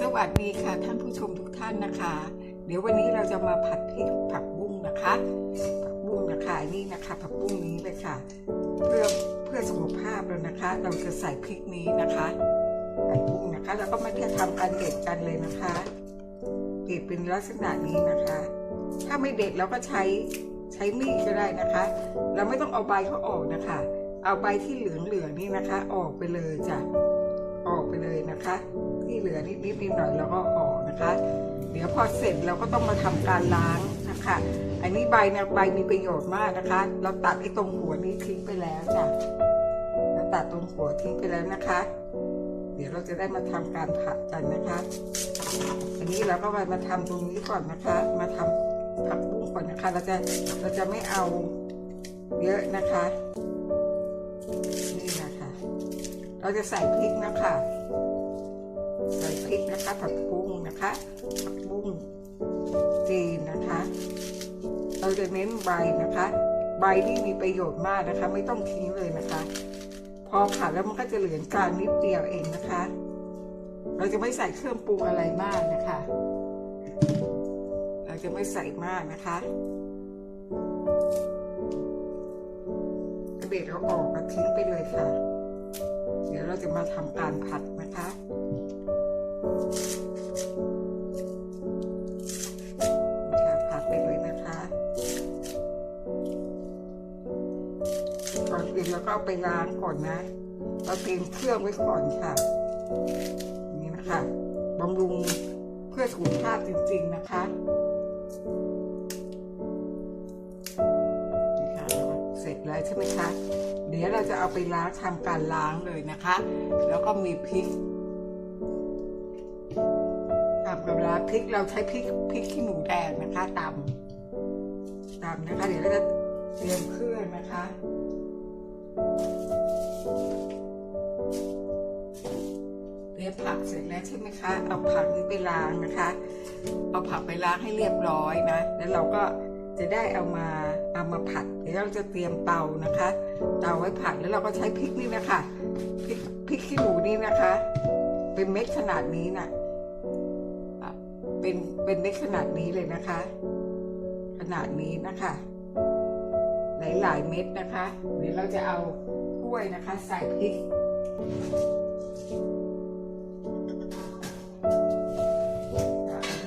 สวัสดีค่ะท่านผู้ชมทุกท่านนะคะ เดี๋ยววันนี้เราจะมาผัดพริกผักบุ้งนะคะ ผักบุ้งนะคะอันนี่นะคะ ผักบุ้งนี้เลยค่ะ เพื่อเพื่อสุขภาพเรานะคะ เราจะใส่พริกนี้นะคะผักบุ้งนะคะแล้วก็ไม่ได้ทำการเด็ดกันเลยนะคะเด็ดเป็นลักษณะนี้นะคะ ถ้าไม่เด็ดเราก็ใช้ใช้มีดก็ได้นะคะ เราไม่ต้องเอาใบเขาออกนะคะ เอาใบที่เหลืองๆนี่นะคะ ออกไปเลยจ้ะออกไปเลยนะคะ ที่เหลือนิดนิดนิดหน่อยเราก็ออกนะคะ เดี๋ยวพอเสร็จเราก็ต้องมาทำการล้างนะคะ อันนี้ใบนะใบมีประโยชน์มากนะคะ เราตัดไอ้ตรงหัวนี้ทิ้งไปแล้วจ้ะเราตัดตรงหัวทิ้งไปแล้วนะคะ เดี๋ยวเราจะได้มาทำการผัดกันนะคะ อันนี้เราก็มามาทำตรงนี้ก่อนนะคะ มาทำผักบุ้งก่อนนะคะ เราจะเราจะไม่เอาเยอะนะคะ นี่นะคะ เราจะใส่พริกนะคะ พริกนะคะ ผักบุ้งนะคะ ผักบุ้งจีนนะคะเราจะเน้นใบนะคะ ใบที่มีประโยชน์มากนะคะ ไม่ต้องทิ้งเลยนะคะ พอผัดแล้วมันก็จะเหลืองกลางนิดเดียวเองนะคะ เราจะไม่ใส่เครื่องปรุงอะไรมากนะคะ เราจะไม่ใส่มากนะคะกระเด็ดเราออกมาทิ้งไปเลยค่ะ เดี๋ยวเราจะมาทำการผัดนะคะ ค่ะผัดไปเลยนะคะก่อนอื่นเราก็เอาไปล้างก่อนนะเราเตรียมเครื่องไว้ก่อนค่ะ นี่นะคะบำรุงเพื่อสุขภาพจริงๆนะคะนี่ค่ะเสร็จแล้วใช่ไหมคะ เดี๋ยวเราจะเอาไปล้างทำการล้างเลยนะคะ แล้วก็มีพริก ทำกับล้างพริกเราใช้พริกพริกขี้หนูแดงนะคะตำตำนะคะ เดี๋ยวเราจะเตรียมเครื่องนะคะเรียมผักเสร็จแล้วใช่ไหมคะ เอาผักนี้ไปล้างนะคะ เอาผักไปล้างให้เรียบร้อยนะ แล้วเราก็จะได้เอามาเอามาผัด เดี๋ยวเราจะเตรียมเตานะคะ เตาไว้ผัดแล้วเราก็ใช้พริกนี่นะคะพริกพริกขี้หนูนี่นะคะ เป็นเม็ดขนาดนี้นะ่ะ เป็นเป็นเม็ดขนาดนี้เลยนะคะ ขนาดนี้นะคะ หลายๆเม็ดนะคะ เดี๋ยวเราจะเอากล้วยนะคะ ใส่พริก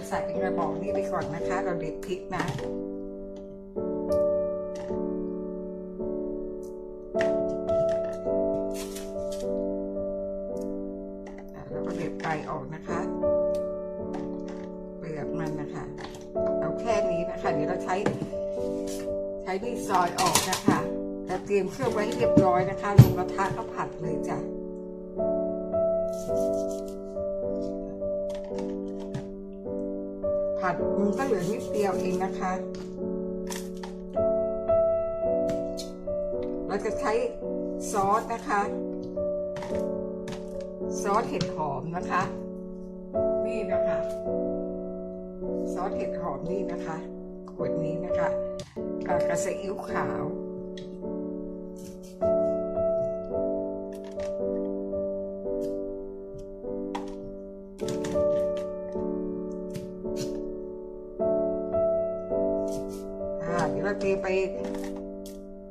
ใส่เป็นกระบอกนี้ไปก่อนนะคะ เราเด็ดพริกนะ ซอยออกนะคะแล้วเตรียมเครื่องไว้เรียบร้อยนะคะลงกระทะก็ผัดเลยจ้ะผัดมันก็เหลือนิดเดียวเองนะคะ เราจะใช้ซอสนะคะ ซอสเห็ดหอมนะคะ นี่นะคะ ซอสเห็ดหอมนี่นะคะ ขวดนี้นะคะ อ่ากระซีอิ๊วขาวอาเดี๋ยวเราเตรียมไป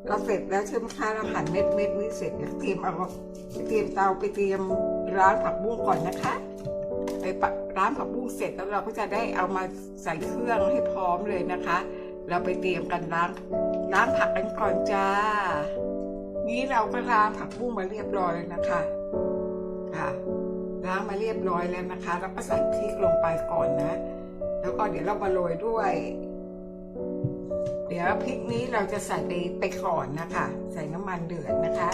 เราเสร็จแล้วใช่ไหมคะเราหั่นเม็ดเม็ดนี้เสร็จเดี๋ยวเตรียมเอาเตรียมเตาไปเตรียมร้านผักบุ้งก่อนนะคะไปร้านผักบุ้งเสร็จแล้วเราก็จะได้เอามาใส่เครื่องให้พร้อมเลยนะคะ เราไปเตรียมกันล้างล้างผักกันก่อนจ้า นี้เราก็ล้างผักบุ้งมาเรียบร้อยแล้วนะคะ ค่ะ ล้างมาเรียบร้อยแล้วนะคะ แล้วก็ใส่พริกลงไปก่อนนะ แล้วก็เดี๋ยวเรามาโรยด้วย เดี๋ยวพริกนี้เราจะใส่ไปไปก่อนนะคะ ใส่น้ำมันเดือดนะคะ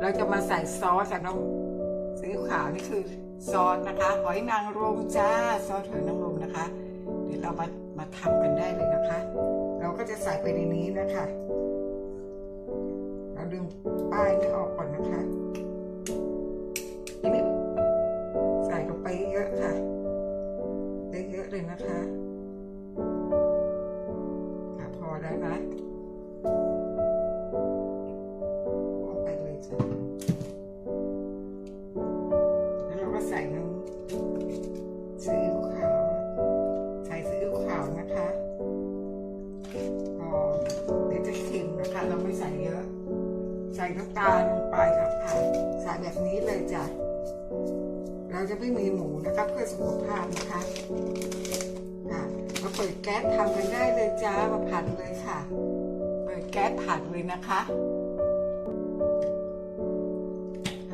เราจะมาใส่ซอสกับน้ำซีอิ๊วขาวนี่คือซอสนะคะ หอยนางรมจ้า ซอสหอยนางรมนะคะ เดี๋ยวเรามามาทำกันได้เลยนะคะ เราก็จะใส่ไปในนี้นะคะ เราดึงป้ายนี้ออกก่อนนะคะนี่ใส่ลงไปเยอะค่ะเยอะๆเลยนะคะพอแล้วนะ สุขภาพนะคะค่ะมาเปิดแก๊สทำกันได้เลยจ้ามาผัดเลยค่ะ เปิดแก๊สผัดเลยนะคะ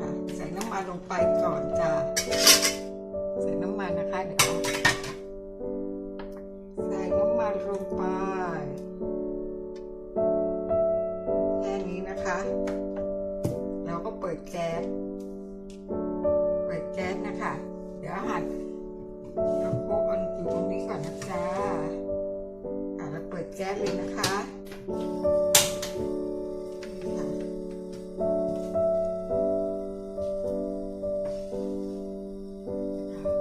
ะใส่น้ำมันลงไปก่อนจ้าใส่น้ำมันนะคะเดี๋ยวใส่น้ำมันลงไปแค่นี้นะคะ เราก็เปิดแก๊สเปิดแก๊สนะคะ เดี๋ยวอาหาร เราโคกอันอยู่ตรงนี้ก่อนนะจ๊ะอะเราเปิดแก๊สเลยนะคะนี่ค่ะ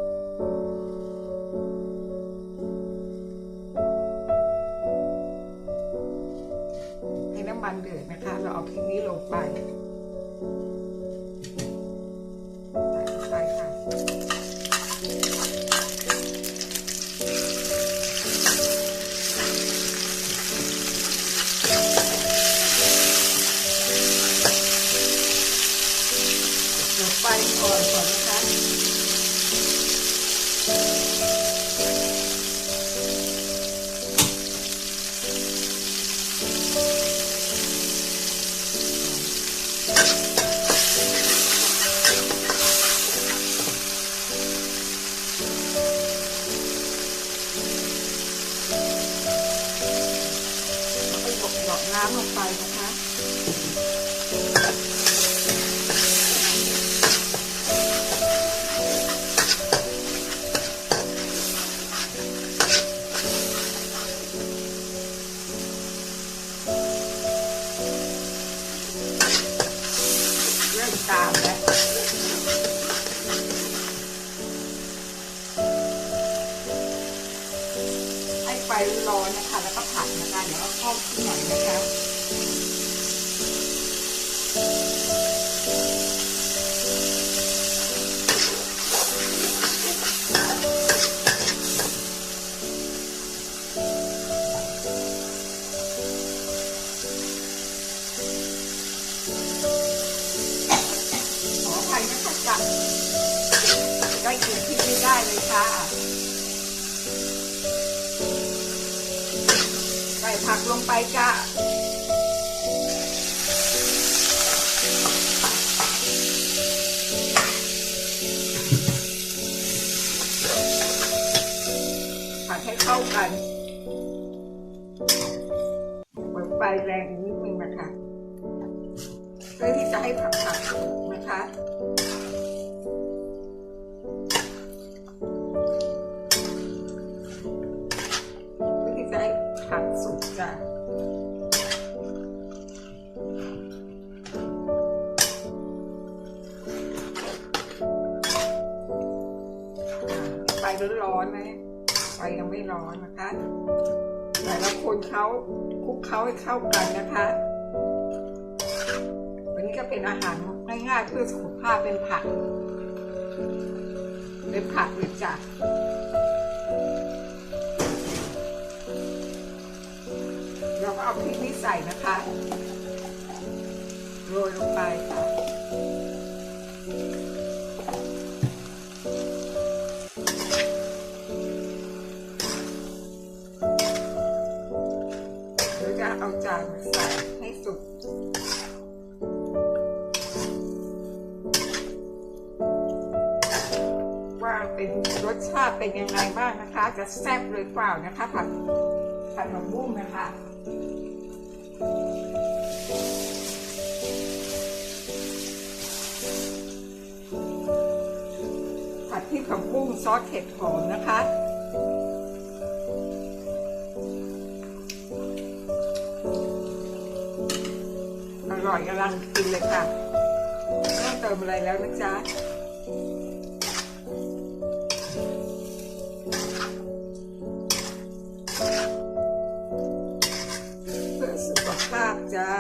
ให้น้ำมันเดือดนะคะ เราเอาพริกนี้ลงไป อกไปนะคะเริ่มตามแล้วให้ไฟร้อนนะคะ แล้วก็ผัดนะคะ เดี๋ยวเอาเข้าที่หน่อยนะคะ คะได้กินที่ไม่ได้เลยค่ะใส่ผักลงไปจ้ะผัดให้เข้ากันเปิดไฟแรงนิดนึงนะคะ เพื่อที่จะให้ผัก ฟร้อนๆนะไฟยังไม่ร้อนนะคะแต่ละคนเขาคลุกเขาให้เข้ากันนะคะวันนี้ก็เป็นอาหารง่ายๆเพื่อสุขภาพเป็นผักเป็นผักเลยจ้ะเราก็เอาพริกนี้ใส่นะคะโรยลงไปค่ะ จะแซ่บหรือเปล่านะคะผัดผัดผักบุ้งนะคะผัดพริกผักบุ้งซอสเห็ดหอมนะคะอร่อยกำลังกินเลยค่ะไม่ต้องเติมอะไรแล้วนะจ๊ะ จ้า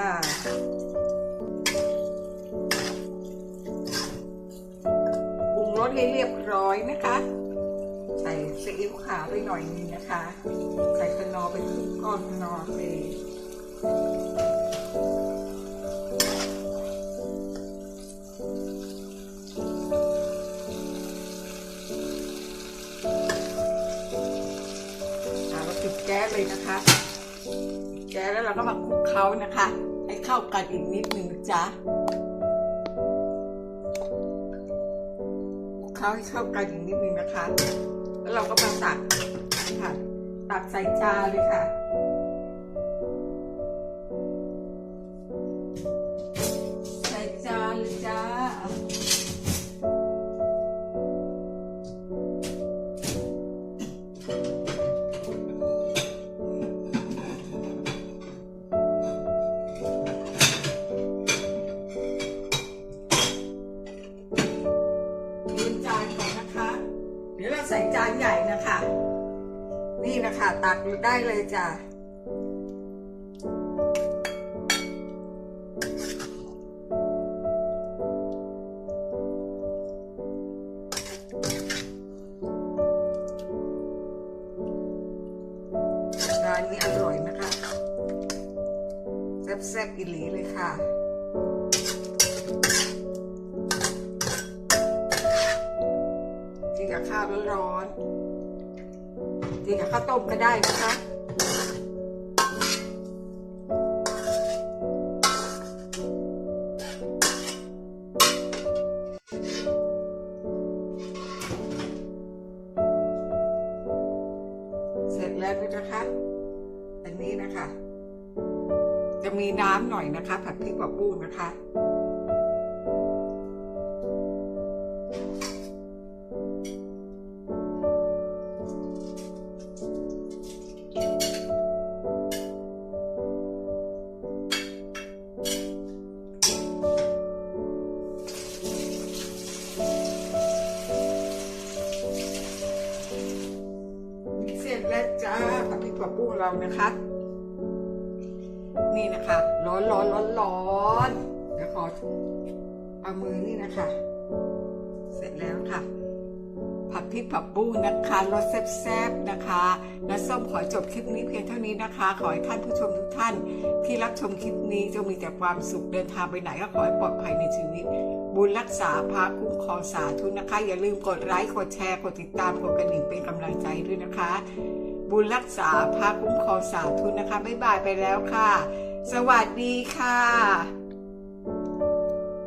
ปรุงรสให้เรียบร้อยนะคะ ใส่ซีอิ๊วขาวไปหน่อยนึงนะคะ ใส่คนอไปครึ่งก้อนคนอร์ไป เราก็มาคลุกเคล้านะคะ ให้เข้ากันอีกนิดหนึ่งจ้ะคลุกเคล้าให้เข้ากันอีกนิดหนึ่งนะคะ แล้วเราก็มาตักค่ะตักใส่จานเลยค่ะ นี่ะคะตักได้เลยจ้ะร้านนี้อร่อยนะคะแซ่บๆอีหลีเลยค่ะกินกับข้าวร้อนๆ กินกับข้าวต้มก็ได้นะคะเสร็จแล้วนะคะอันนี้นะคะจะมีน้ำหน่อยนะคะ ผัดพริกกับปูนะคะ นะคะ นี่นะคะ ร้อนร้อนร้อนร้อนเดี๋ยวขอเอามือนี่นะคะ เสร็จแล้วค่ะ ผัดพริกผักบุ้งนะคะรสแซ่บๆนะคะและส้มขอจบคลิปนี้เพียงเท่านี้นะคะ ขอให้ท่านผู้ชมทุกท่าน ที่รับชมคลิปนี้จงมีแต่ความสุขเดินทางไปไหนก็ขอให้ปลอดภัยในชีวิต บุญรักษาพาคุ้มครองสาธุนะคะ อย่าลืมกดไลค์กดแชร์กดติดตามกดกระดิ่งเป็นกำลังใจด้วยนะคะ บุญรักษาพาคุ้มครองสาธุนะคะ บ๊ายบายไปแล้วค่ะ สวัสดีค่ะ